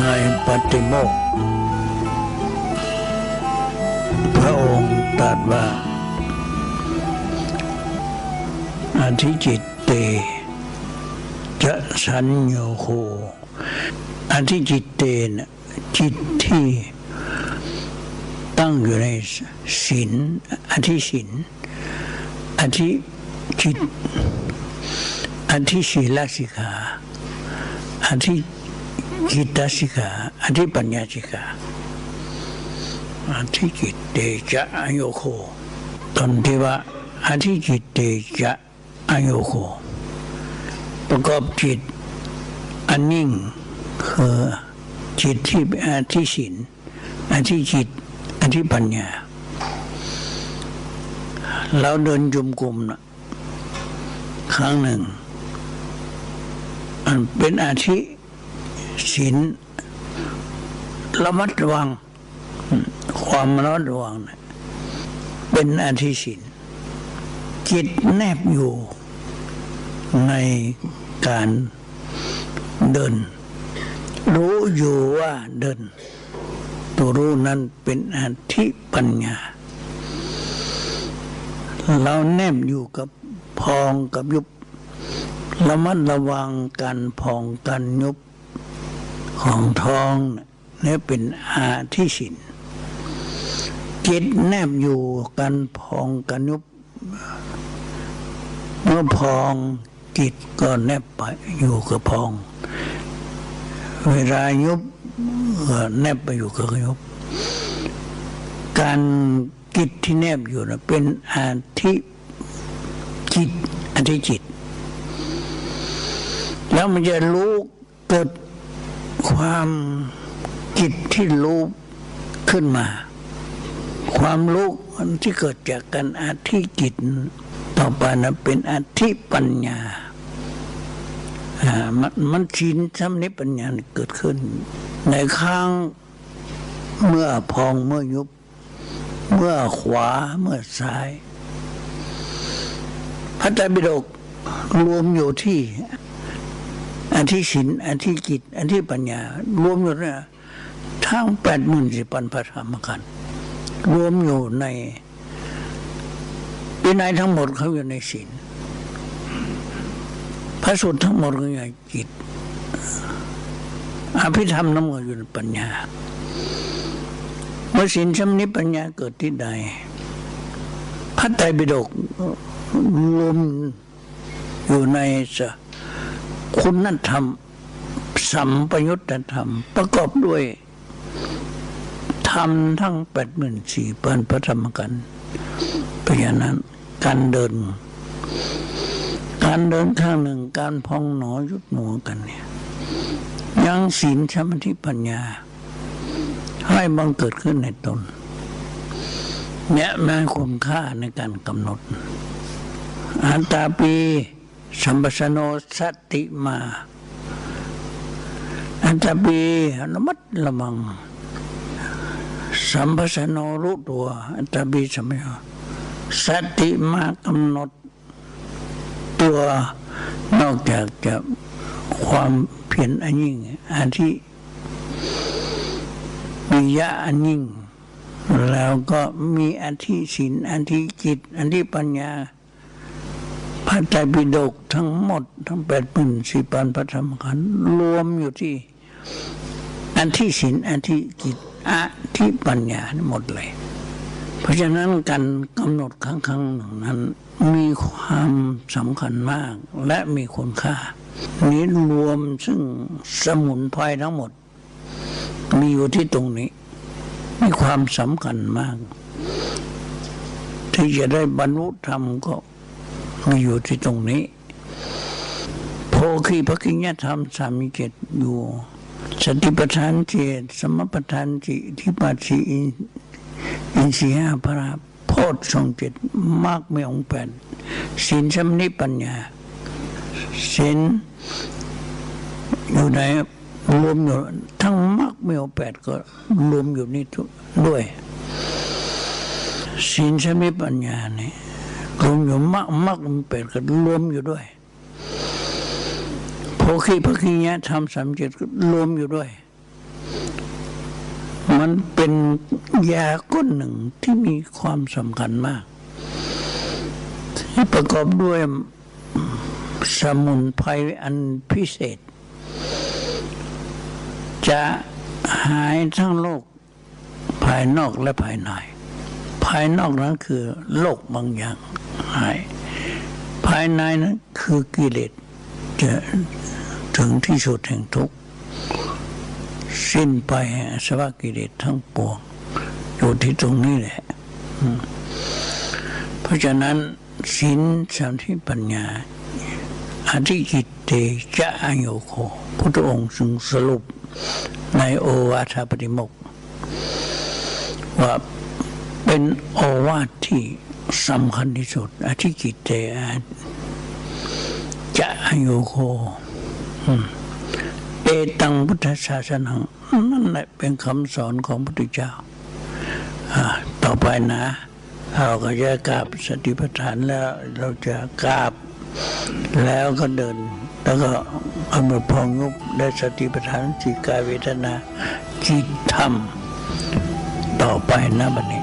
ในปฏิโมกพระองค์ตรัสว่าอธิจิตเต จะสัญโยโคอธิจิตเตนะจิตที่ตั้งอยู่ในศีลอธิศีลอธิจิตอธิศีลสิกขาอธิ จิตสิกาอธิปัญญาสิกาอธิจิตเตจะอโยโคตอนที่ว่าอธิจิตเตจะอโยโคประกอบจิตอันนิ่งคือจิตที่อธิศีลอธิจิตอธิปัญญาเราเดินจุมกลมนะครั้งหนึ่ง อันเป็นอาทิ ศีลระมัดระวัง ความระมัดระวังเป็นอาทิศีลจิตแนบอยู่ในการเดิน รู้อยู่ว่าเดิน ตัวรู้นั้นเป็นอาทิปัญญา เราแนบอยู่กับพองกับยุบระมัดระวังการพองการยุบ ของท้องนี่เป็นอาทิสินจิตแนบอยู่กันพองกันยุบเมื่อพองจิตก็แนบไปอยู่กับพอง เวลายุบก็แนบไปอยู่กับยุบการจิตที่แนบอยู่นะเป็นอาทิจิตอาทิจิต แล้วมันจะรู้เกิด ความจิตที่รู้ขึ้นมา ความรู้ที่เกิดจากการอาทิจิต ต่อไปนะเป็นอาทิปัญญาอ่ามันมันชินทำนี้ปัญญาเกิดขึ้น ในข้างเมื่อพองเมื่อยุบ เมื่อขวาเมื่อซ้าย พระไตรปิฎกรวมอยู่ที่ อันที่ศีลอันที่จิต อันที่ปัญญา รวมอยู่เนี่ยทั้งแปดหมื่นสี่พันพระธรรมขันรวมอยู่ในวินัยทั้งหมดเขาอยู่ในศีลพระสูตรทั้งหมดก็อยู่ในจิตอภิธรรมทั้งหมดอยู่ในปัญญาเมื่อศีลชำนิปัญญาเกิดที่ใดพระไตรปิฎกรวมอยู่ในสะ คุณธรรม สัมปยุตตธรรม ประกอบด้วยธรรมทั้งแปดหมื่นสี่พันพระธรรมกันเพราะฉะนั้นการเดิน การเดินข้างหนึ่งการพองหนอยุดหนอกันเนี่ยยังศีลสมาธิปัญญา ให้บังเกิดขึ้นในตนเนี่ยแม้คุณค่าในการกำหนดอันตาปี สัมปสโนสติมา อันตาปีระมัดระมัง สัมปสโนรู้ตัว อันตาปีสมปสโนสติมากำหนด ตัวนอกจากจะความเพียรอันยิ่งอันที่วิยะอันยิ่ง แล้วก็มีอันที่ศีลอันที่จิต อันที่ปัญญา พระไตรปิฎกทั้งหมด ทั้งแปดหมื่นสี่พันพระธรรมขันธ์รวมอยู่ที่ อันที่ศีลอันที่จิตอันที่ปัญญาหมดเลย เพราะฉะนั้นการกำหนดครั้งครั้งหนึ่งนั้น มีความสำคัญมากและมีคุณค่า นี้รวมซึ่งสมุนไพรทั้งหมด มีอยู่ที่ตรงนี้ มีความสำคัญมาก ที่จะได้บรรลุธรรมก็ มีอยู่ที่ตรงนี้โพคีพระกิญญธรรมสามีเจตอยู่ สติปัฏฐานเจตสมปัฏฐานจิที่ปัจจีอินอินทรีห้าพระโพธทรงเจ็ดมากไม่องแปดศีลสมนิปัญญาศีลอยู่ในรวมอยู่ทั้งมากไม่องแปดก็รวมอยู่นี่ด้วยศีลสมนิปัญญาเนี่ย รวมอยู่มากมากองค์แปดก็รวมอยู่ด้วยโพคีพระกิญญาธรรมสามเจ็ดก็รวมอยู่ด้วย มันเป็นยาก้นหนึ่งที่มีความสำคัญมาก ที่ประกอบด้วยสมุนไพรอันพิเศษ จะหายทั้งโรคภายนอกและภายใน ภายนอกนั้นคือโรคบางอย่าง หาย ภายในนั้นคือกิเลสจะถึงที่สุดแห่งทุกข์สิ้นไปแห่งอาสวกิเลสทั้งปวงอยู่ที่ตรงนี้แหละ เพราะฉะนั้นศีลสมาธิปัญญาอธิจิตเตจะอโยโคพุทธองค์ทรงสรุปในโอวาทปฏิโมกข์ว่าเป็นโอวาทที่ สำคัญที่สุด อธิจิตเตจะโยโคเอตังพุทธศาสนานั่นแหละเป็นคำสอนของพระพุทธเจ้าอ่าต่อไปนะ เราก็จะกราบสติปัฏฐานแล้วเราจะกราบแล้วก็เดิน แล้วก็กำหนดพองยุบได้สติปัฏฐานจิตกายเวทนาจิตธรรม ต่อไปนะบัดนี้